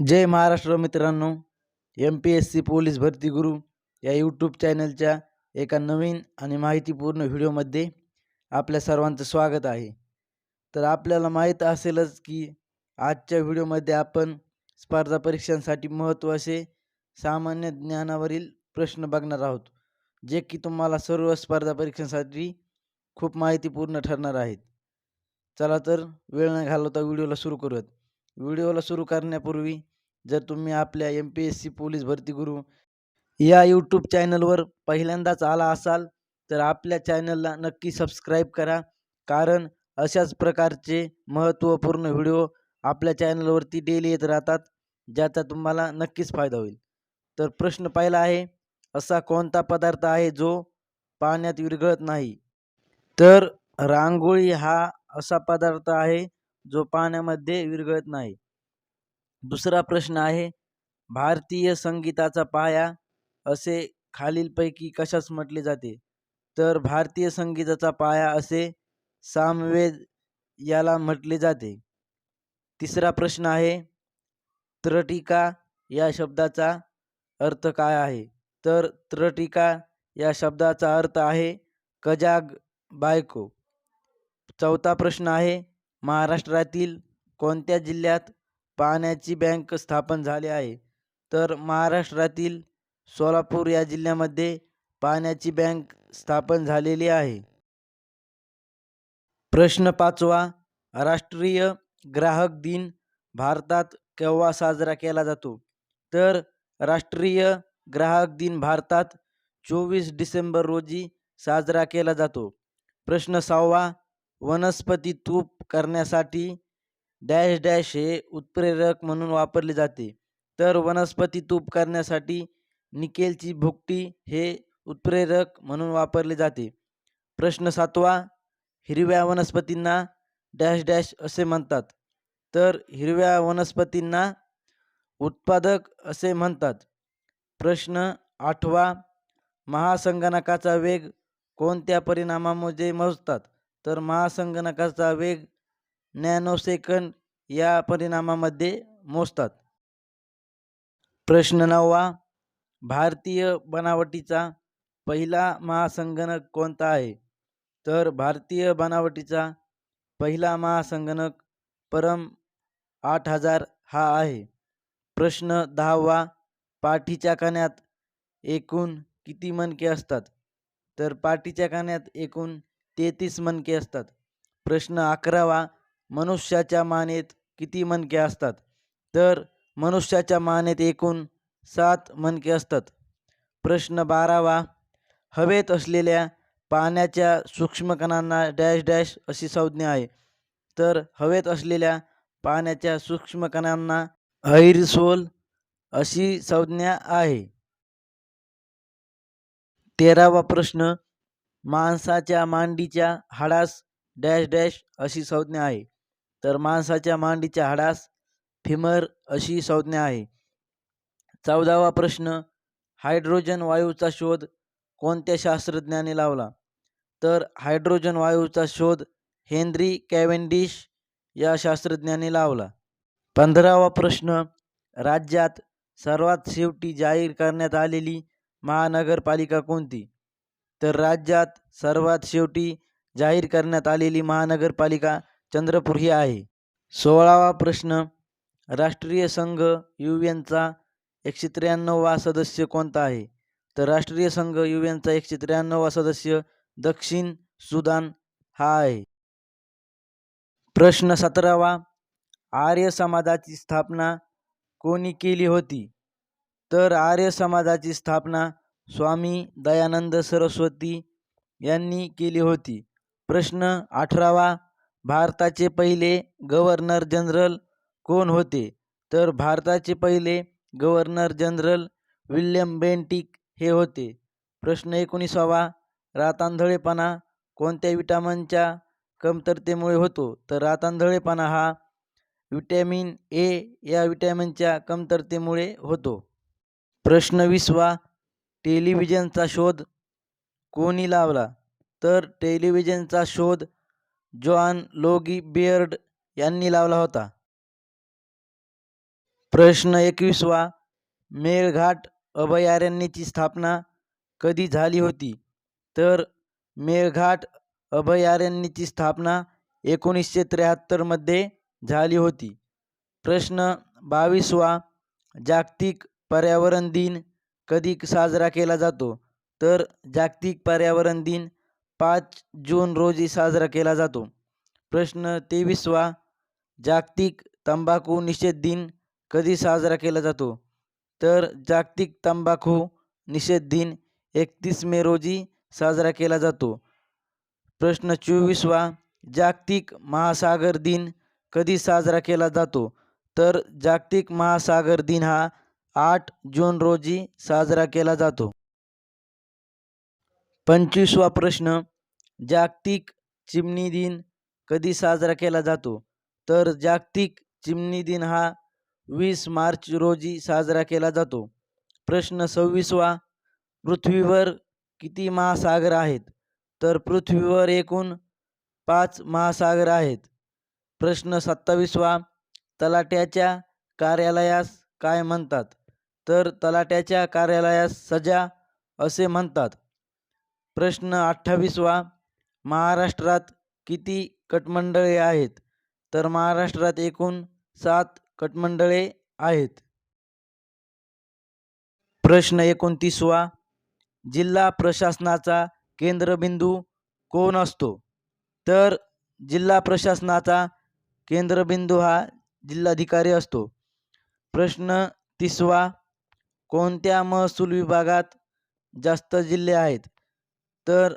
जय महाराष्ट्र मित्रांनो M P S C police भरती गुरु या यूट्यूब चॅनलच्या एका नवीन आणि माहितीपूर्ण व्हिडिओमध्ये आपल्या सर्वांचं स्वागत आहे. तर आपल्याला माहीत असेलच की आजच्या व्हिडिओमध्ये आपण स्पर्धा परीक्षांसाठी महत्त्वाचे सामान्य ज्ञानावरील प्रश्न बघणार आहोत जे की तुम्हाला सर्व स्पर्धा परीक्षांसाठी खूप माहितीपूर्ण ठरणार आहेत. चला तर वेळ न घालवता व्हिडिओला सुरू करूयात. व्हिडिओला सुरू करण्यापूर्वी जर तुम्ही आपल्या M P S C police भरती गुरु या यूट्यूब चॅनलवर पहिल्यांदाच आला असाल तर आपल्या चॅनलला नक्की सबस्क्राईब करा. कारण अशाच प्रकारचे महत्त्वपूर्ण व्हिडिओ आपल्या चॅनलवरती डेली येत राहतात ज्याचा तुम्हाला नक्कीच फायदा होईल. तर प्रश्न पहिला आहे असा कोणता पदार्थ आहे जो पाण्यात विरघळत नाही? तर रांगोळी हा असा पदार्थ आहे जो पाण्यामध्ये विरघळत नाही. दुसरा प्रश्न आहे भारतीय संगीताचा पाया असे खालीलपैकी कशास म्हटले जाते? तर भारतीय संगीताचा पाया असे सामवेद याला म्हटले जाते. तिसरा प्रश्न आहे त्रटिका या शब्दाचा अर्थ काय आहे? तर त्रटिका या शब्दाचा अर्थ आहे कजाग बायको. चौथा प्रश्न आहे महाराष्ट्रातील कोणत्या जिल्ह्यात पाण्याची बँक स्थापन झाली आहे? तर महाराष्ट्रातील सोलापूर या जिल्ह्यामध्ये पाण्याची बँक स्थापन झालेली आहे. प्रश्न पाचवा राष्ट्रीय ग्राहक दिन भारतात केव्हा साजरा केला जातो? तर राष्ट्रीय ग्राहक दिन भारतात चोवीस डिसेंबर रोजी साजरा केला जातो. प्रश्न सहावा वनस्पती तूप करण्यासाठी डॅश डॅश हे उत्प्रेरक म्हणून वापरले जाते. तर वनस्पती तूप करण्यासाठी निकेलची भुकटी हे उत्प्रेरक म्हणून वापरले जाते. प्रश्न सातवा हिरव्या वनस्पतींना डॅश डॅश असे म्हणतात. तर हिरव्या वनस्पतींना उत्पादक असे म्हणतात. प्रश्न आठवा महासंगणकाचा वेग कोणत्या परिणामामध्ये मोजतात? तर महासंगणकाचा वेग नॅनोसेकंद या परिणामामध्ये मोजतात. प्रश्न नववा भारतीय बनावटीचा पहिला महासंगणक कोणता आहे? तर भारतीय बनावटीचा पहिला महासंगणक परम आठ हजार हा आहे. प्रश्न दहावा पाठीच्या कान्यात एकूण किती मणके असतात? तर पाठीच्या कान्यात एकूण तेहतीस मणके असतात. प्रश्न अकरावा मनुष्याच्या मानेत किती मणके असतात? तर मनुष्याच्या मानेत एकूण सात मणके असतात. प्रश्न बारावा हवेत असलेल्या पाण्याच्या सूक्ष्मकणांना डॅश डॅश अशी संज्ञा आहे. तर हवेत असलेल्या पाण्याच्या सूक्ष्मकणांना ऐरसोल अशी संज्ञा आहे. तेरावा प्रश्न माणसाच्या मांडीच्या हाडास डॅश डॅश अशी संज्ञा आहे. तर माणसाच्या मांडीच्या हाडास फिमर अशी संज्ञा आहे. चौदावा प्रश्न हायड्रोजन वायूचा शोध कोणत्या शास्त्रज्ञाने लावला? तर हायड्रोजन वायूचा शोध हेनरी कॅव्हेंडिश या शास्त्रज्ञाने लावला. पंधरावा प्रश्न राज्यात सर्वात शेवटी जाहीर करण्यात आलेली महानगरपालिका कोणती? तर राज्यात सर्वात शेवटी जाहीर करण्यात आलेली महानगरपालिका चंद्रपूर ही आहे. सोळावा प्रश्न. राष्ट्रीय संघ यू एनचा एकशे त्र्याण्णववा सदस्य कोणता आहे? तर राष्ट्रीय संघ यू एनचा एकशे त्र्याण्णववा सदस्य दक्षिण सुदान हा आहे. प्रश्न सतरावा. आर्य समाजाची स्थापना कोणी केली होती? तर आर्य समाजाची स्थापना स्वामी दयानंद सरस्वती यांनी केली होती. प्रश्न अठरावा भारताचे पहिले गव्हर्नर जनरल कोण होते? तर भारताचे पहिले गव्हर्नर जनरल विल्यम बेंटिक हे होते. प्रश्न एकोणीसावा रातांधळेपणा कोणत्या विटामिनच्या कमतरतेमुळे होतो? तर रातांधळेपणा हा विटॅमिन ए या विटॅमिनच्या कमतरतेमुळे होतो. प्रश्न विसवा टेलिव्हिजनचा शोध कोणी लावला? तर टेलिव्हिजनचा शोध जॉन लोगी बियर्ड यांनी लावला होता. प्रश्न एकवीसवा. मेळघाट अभयारण्याची स्थापना कधी झाली होती? तर मेळघाट अभयारण्याची स्थापना एकोणीसशे त्र्याहत्तरमध्ये झाली होती. प्रश्न बावीसवा. जागतिक पर्यावरण दिन कधी साजरा केला जातो? तर जागतिक पर्यावरण दिन पाच जून रोजी साजरा केला जातो. प्रश्न तेवीसवा जागतिक तंबाखू निषेध दिन कधी साजरा केला जातो? तर जागतिक तंबाखू निषेध दिन एकतीस मे रोजी साजरा केला जातो. प्रश्न चोवीसवा जागतिक महासागर दिन कधी साजरा केला जातो? तर जागतिक महासागर दिन हा आठ जून रोजी साजरा केला जातो. पंचवीसवा प्रश्न जागतिक चिमणी दिन कधी साजरा केला जातो? तर जागतिक चिमणी दिन हा वीस मार्च रोजी साजरा केला जातो. प्रश्न सव्वीसवा पृथ्वीवर किती महासागर आहेत? तर पृथ्वीवर एकूण पाच महासागर आहेत. प्रश्न सत्तावीसवा तलाट्याच्या कार्यालयास काय म्हणतात? तर तलाट्याच्या कार्यालयास सजा असे म्हणतात. प्रश्न अठ्ठावीसवा महाराष्ट्रात किती कटमंडळे आहेत? तर महाराष्ट्रात एकूण सात कटमंडळे आहेत. प्रश्न एकोणतीसवा जिल्हा प्रशासनाचा केंद्रबिंदू कोण असतो? तर जिल्हा प्रशासनाचा केंद्रबिंदू हा जिल्हाधिकारी असतो. प्रश्न तिसवा कोणत्या महसूल विभागात जास्त जिल्हे आहेत? तर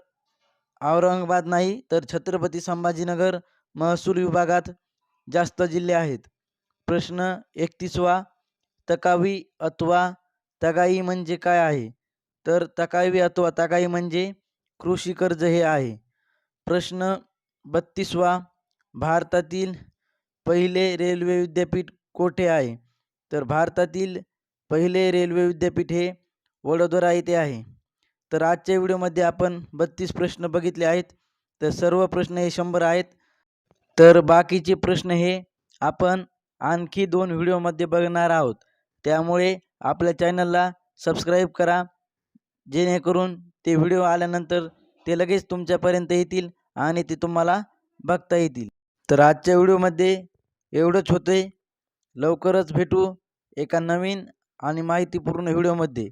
औरंगाबाद नाही तर छत्रपती संभाजीनगर महसूल विभागात जास्त जिल्हे आहेत. प्रश्न एकतीसवा तकावी अथवा तगाई म्हणजे काय आहे? तर तकावी अथवा तगाई म्हणजे कृषी कर्ज हे आहे. प्रश्न बत्तीसवा भारतातील पहिले रेल्वे विद्यापीठ कोठे आहे? तर भारतातील पहिले रेल्वे विद्यापीठ हे वडोदरा येथे आहे. तर आजच्या व्हिडिओमध्ये आपण बत्तीस प्रश्न बघितले आहेत. तर सर्व प्रश्न हे शंभर आहेत. तर बाकीचे प्रश्न हे आपण आणखी दोन व्हिडिओमध्ये बघणार आहोत. त्यामुळे आपल्या चॅनलला सबस्क्राईब करा. जेणेकरून ते व्हिडिओ आल्यानंतर ते लगेच तुमच्यापर्यंत येतील आणि ते तुम्हाला बघता येतील. तर आजच्या व्हिडिओमध्ये एवढंच होते लवकरच भेटू एका नवीन आणि माहितीपूर्ण व्हिडिओमध्ये.